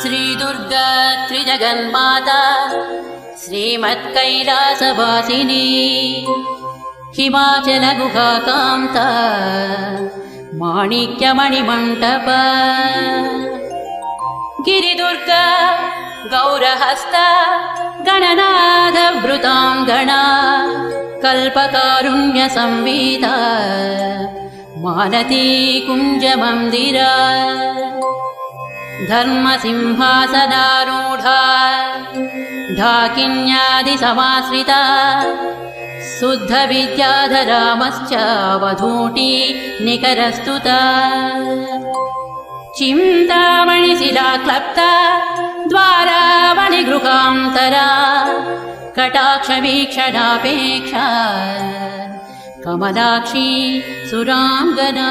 श्रीदुर्गा त्रिजगन्माता श्रीमत्कैलासवासिनी हिमाचलगुहाकान्ता माणिक्यमणिमण्डप गिरिदुर्गा गौरहस्ता गणनाथभृतां गणा कल्पकारुण्यसंविदा मालती कुञ्जमन्दिरा धर्मसिंहासनारूढा ढाकिन्यादिसमाश्रिता शुद्धविद्याधरामश्च वधूटी निकरस्तुता चिन्तामणिशिला क्लप्ता द्वारावणिगृहान्तरा कटाक्षवीक्षणापेक्षा कमलाक्षी सुराङ्गना